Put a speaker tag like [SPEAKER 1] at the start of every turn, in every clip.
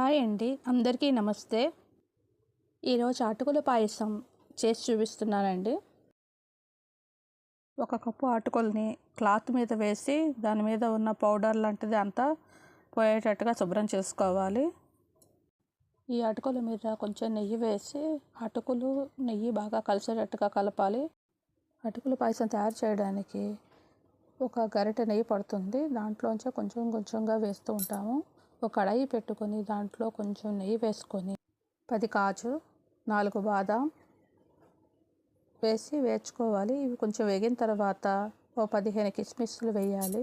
[SPEAKER 1] Hi అండి. అందరికీ నమస్తే. ఈరోజు అటుకుల పాయసం చేసి చూపిస్తున్నానండి. ఒక కప్పు అటుకుల్ని క్లాత్ మీద వేసి దాని మీద ఉన్న పౌడర్ లాంటిది అంతా పోయేటట్టుగా శుభ్రం చేసుకోవాలి. ఈ అటుకుల మీద కొంచెం నెయ్యి వేసి అటుకులు నెయ్యి బాగా కలిసేటట్టుగా కలపాలి. అటుకుల పాయసం తయారు చేయడానికి ఒక గరిటె నెయ్యి పడుతుంది. దాంట్లోంచి కొంచెం కొంచెంగా వేస్తూ ఉంటాము. ఒక కడాయి పెట్టుకొని దాంట్లో కొంచెం నెయ్యి వేసుకొని పది కాజు నాలుగు బాదాం వేసి వేర్చుకోవాలి ఇవి కొంచెం వేగిన తర్వాత ఓ పదిహేను కిస్మిస్లు వేయాలి.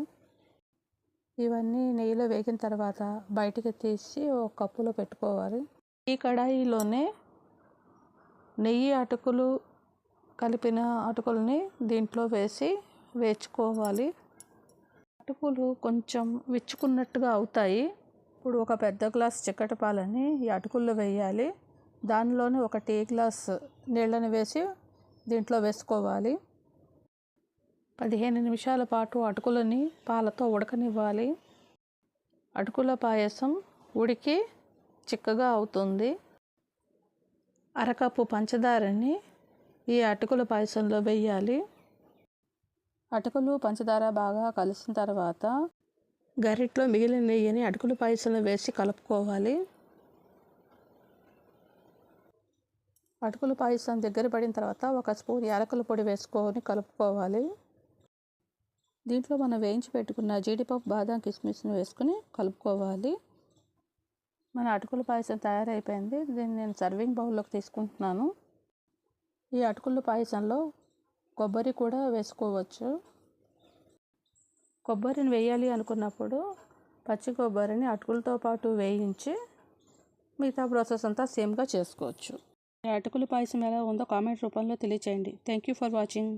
[SPEAKER 1] ఇవన్నీ నెయ్యిలో వేగిన తర్వాత బయటికి తీసి ఒక కప్పులో పెట్టుకోవాలి. ఈ కడాయిలోనే నెయ్యి అటుకులు కలిపిన అటుకుల్ని దీంట్లో వేసి వేర్చుకోవాలి అటుకులు కొంచెం విచ్చుకున్నట్టుగా అవుతాయి. ఇప్పుడు ఒక పెద్ద గ్లాస్ చిక్కటి పాలని ఈ అటుకుల్లో వేయాలి. దానిలోనే ఒక టీ గ్లాస్ నీళ్ళని వేసి దీంట్లో వేసుకోవాలి. పదిహేను నిమిషాల పాటు అటుకులని పాలతో ఉడకనివ్వాలి. అటుకుల పాయసం ఉడికి చిక్కగా అవుతుంది. అరకప్పు పంచదారని ఈ అటుకుల పాయసంలో వేయాలి. అటుకులు పంచదార బాగా కలిసిన తర్వాత గరిట్లో మిగిలిన నెయ్యిని అటుకుల పాయసంలో వేసి కలుపుకోవాలి. అటుకుల పాయసం దగ్గర పడిన తర్వాత ఒక స్పూన్ యాలకుల పొడి వేసుకొని కలుపుకోవాలి. దీంట్లో మనం వేయించి పెట్టుకున్న జీడిపప్పు బాదం కిస్మిస్ని వేసుకుని కలుపుకోవాలి. మన అటుకుల పాయసం తయారైపోయింది. దీన్ని నేను సర్వింగ్ బౌల్లోకి తీసుకుంటున్నాను. ఈ అటుకుల పాయసంలో కొబ్బరి కూడా వేసుకోవచ్చు. కొబ్బరిని వేయాలి అనుకున్నప్పుడు పచ్చి కొబ్బరిని అటుకులతో పాటు వేయించి మిగతా ప్రాసెస్ అంతా సేమ్గా చేసుకోవచ్చు. అటుకుల పాయసం ఎలా ఉందో కామెంట్ రూపంలో తెలియచేయండి. Thank you for watching